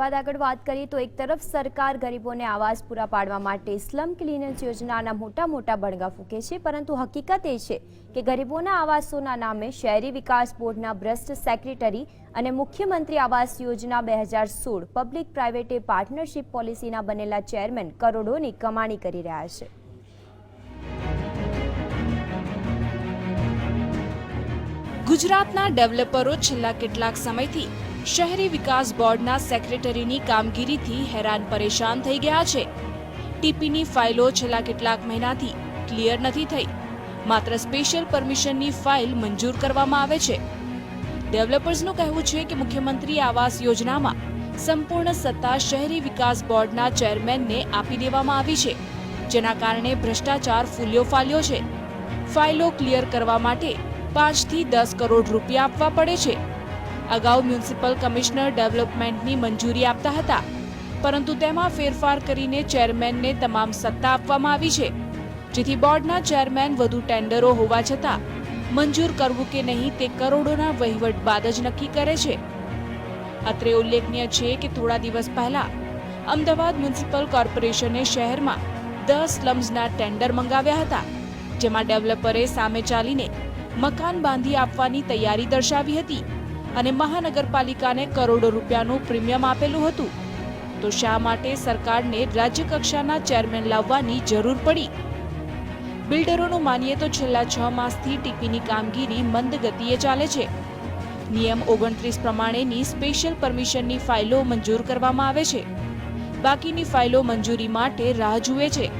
બાદ આગળ વાત કરીએ તો એક તરફ સરકાર ગરીબોને આવાસ પૂરા પાડવા માટે સ્લમ ક્લિનર્સ યોજનાના મોટા મોટા બણગા ફૂંકે છે, પરંતુ હકીકત એ છે કે ગરીબોના આવાસોના નામે શહેરી વિકાસ બોર્ડના ભ્રષ્ટ સેક્રેટરી અને મુખ્યમંત્રી આવાસ યોજના બે હજાર સોળ પબ્લિક પ્રાઇવેટે પાર્ટનરશિપ પોલિસીના બનેલા ચેરમેન કરોડોની કમાણી કરી રહ્યા છે. ગુજરાતના ડેવલપરો છેલ્લા કેટલાક સમયથી શહેરી વિકાસ બોર્ડના સેક્રેટરીની કામગીરીથી હેરાન પરેશાન થઈ ગયા છે. ટીપીની ફાઇલો છેલ્લા કેટલાક મહિનાથી ક્લિયર નથી થઈ. માત્ર સ્પેશિયલ પરમિશનની ફાઇલ મંજૂર કરવામાં આવે છે. ડેવલપર્સનું કહેવું છે કે મુખ્યમંત્રી આવાસ યોજનામાં સંપૂર્ણ સત્તા શહેરી વિકાસ બોર્ડના ચેરમેનને આપી દેવામાં આવી છે. જેના કારણે ભ્રષ્ટાચાર ફૂલ્યો ફાલ્યો છે. ફાઇલો ક્લિયર કરવા માટે પાંચથી દસ કરોડ રૂપિયા આપવા પડે છે. અગાઉ મ્યુનિસિપલ કમિશનર ડેવલપમેન્ટની મંજૂરી આપતા હતા, પરંતુ તેમાં ફેરફાર કરીને ચેરમેનને તમામ સત્તા આપવામાં આવી છે. જેથી બોર્ડના ચેરમેન વધુ ટેન્ડરો હોવા છતાં મંજૂર કરવું કે નહીં તે કરોડોના વહીવટ બાદ જ નક્કી કરે છે. અત્રે ઉલ્લેખનીય છે કે થોડા દિવસ પહેલા અમદાવાદ મ્યુનિસિપલ કોર્પોરેશને શહેરમાં દસ સ્લમ્સના ટેન્ડર મંગાવ્યા હતા, જેમાં ડેવલપરે સામે ચાલીને મકાન બાંધી આપવાની તૈયારી દર્શાવી હતી. અને મહાનગરપાલિકાને કરોડો રૂપિયાનું પ્રીમિયમ આપેલું હતું. તો શા માટે સરકારને રાજ્યકક્ષાના ચેરમેન લાવવાની જરૂર પડી? બિલ્ડરોનું માનીએ તો છેલ્લા છ માસથી ટીપીની કામગીરી મંદ ગતિએ ચાલે છે. નિયમ ઓગણત્રીસ પ્રમાણેની સ્પેશિયલ પરમિશનની ફાઇલો મંજૂર કરવામાં આવે છે. બાકીની ફાઇલો મંજૂરી માટે રાહ જુએ છે.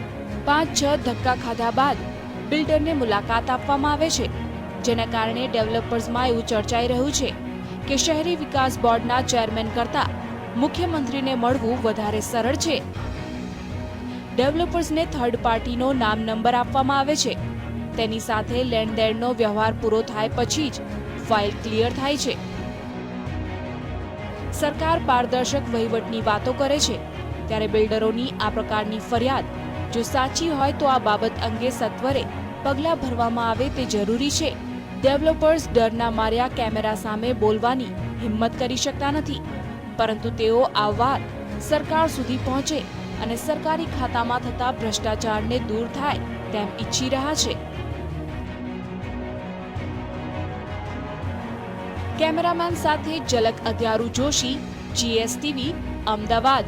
પાંચ, છ ધક્કા ખાધા બાદ બિલ્ડરને મુલાકાત આપવામાં આવે છે, જેના કારણે ડેવલપર્સમાં એવું ચર્ચાઈ રહ્યું છે. કે શહેરી વિકાસ બોર્ડના ચેરમેન કરતા મુખ્યમંત્રીને મળવું વધારે સરળ છે. ડેવલપર્સને થર્ડ પાર્ટીનો નામ નંબર આપવામાં આવે છે. તેની સાથે લેણદેણનો વ્યવહાર પૂરો થાય પછી જ ફાઇલ ક્લિયર થાય છે. સરકાર પારદર્શક વહીવટની વાતો કરે છે. ત્યારે બિલ્ડરોની આ પ્રકારની ફરિયાદ, જો સાચી હોય તો આ બાબત અંગે સત્વરે પગલાં ભરવામાં આવે તે જરૂરી છે. ડેવલપર્સ ડરના માર્યા કેમેરા સામે બોલવાની હિંમત કરી શકતા નથી. પરંતુ તેઓ આ વાત સરકાર સુધી પહોંચે અને સરકારી ખાતામાં થતા ભ્રષ્ટાચારને દૂર થાય તેમ ઈચ્છી રહ્યા છે. કેમેરામેન સાથે ઝલક અધ્યારુ જોશી, જીએસટીવી, અમદાવાદ.